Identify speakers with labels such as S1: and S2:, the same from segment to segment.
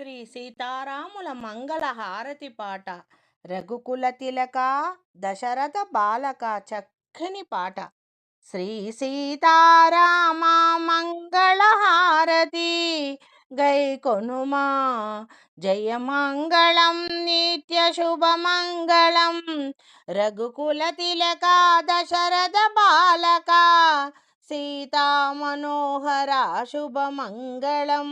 S1: శ్రీ సీతారాముల మంగళ హారతి పాట. రఘుకుల తిలక దశరథ బాలక చక్కని పాట. శ్రీ సీతారామ మంగళ హారతి. గై కొనుమా జయ మంగళం నిత్య శుభ మంగళం. రఘుకుల తిలక దశరథ బాలక సీతామనోహర శుభమంగళం.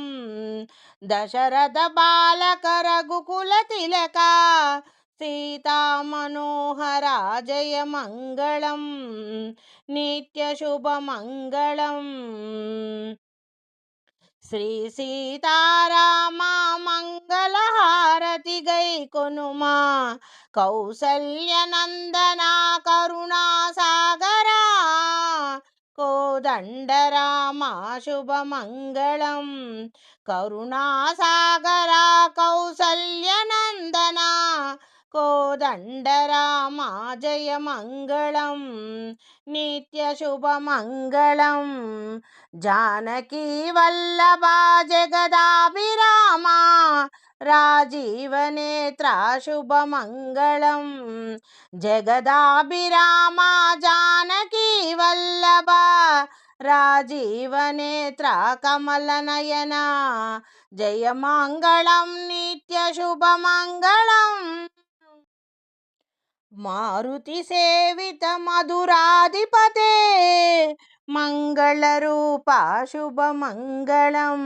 S1: దశరథ బాలక రఘుకుల తిలక. సీతామనోహర జయ మంగళం నిత్య శుభమంగళం. శ్రీ సీతారామ మంగళహారతి గై కొనుమా. కౌసల్యనందనా కరుణా కోదండరామా శుభమంగళం కరుణాసాగరా కౌసల్యనందన కోదండరామా జయ మంగళం నిత్య శుభమంగళం జానకీ వల్లభా జగదాభిరామా రాజీవనేత్ర శుభమంగళం జగదాభిరామా రాజీవనేత్ర కమలనయన జయమంగళం నిత్య శుభమంగళం మారుతి సేవిత మధురాధిపతే. మంగళరూప శుభమంగళం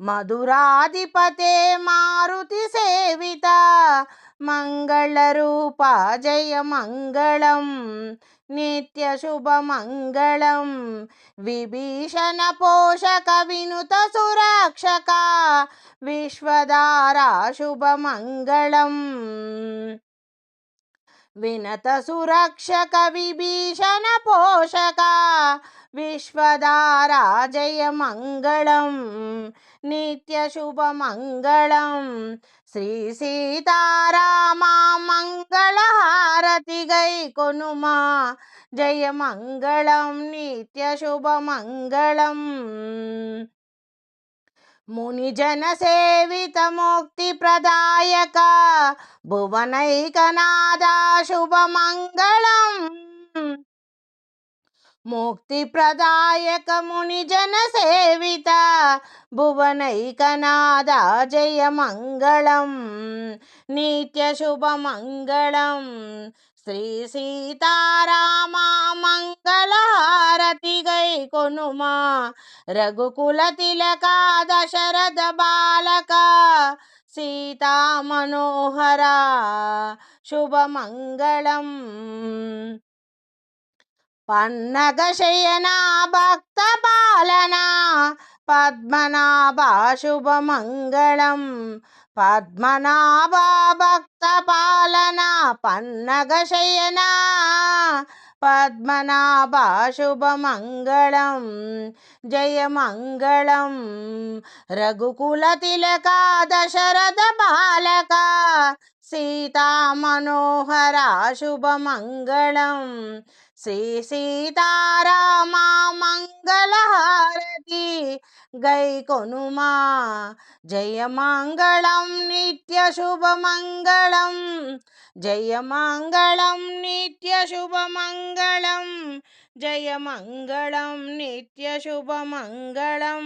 S1: మధురాధిపతే మారుతి సేవిత. మంగళరూప జయ మంగళం. నిత్యశుభమంగళం. విభీషణ పోషక వినుత సురక్షక. విశ్వధారా శుభమంగళం. వినత సురక్షక విభీషణ పోషక. విశ్వదారాజయమంగళం నిత్యశుభమంగళం శ్రీ సీతారామా మంగళహారతి గై కొనుమా జయ మంగళం నిత్య శుభమంగళం మునిజన సేవిత ముక్తి ప్రదాయక భువనైకనాద శుభమంగళం సేవిత భువనైకనాద జయ మంగళం నిత్య శుభమంగళం శ్రీ సీతారామ మంగళహారతి గై కొనుమా. రఘుకుల తిలక దశరథ బాలక. సీతా మనోహర శుభమంగళం. పన్నగ శయన భక్త పాలన పద్మనాభ శుభమంగళం పద్మనాభ భక్త పాలన పన్నగ శయన పద్మనాభ శుభమంగళం జయమంగళం రఘుకుల తిలక దశరథ బాలక సీతా మనోహర శుభమంగళం శ్రీ సీతారామ మంగళహారతి. గై కొనుమా. జయమంగళం నిత్య శుభమంగళం జయమంగళం నిత్య శుభమంగళం జయమంగళం నిత్య శుభమంగళం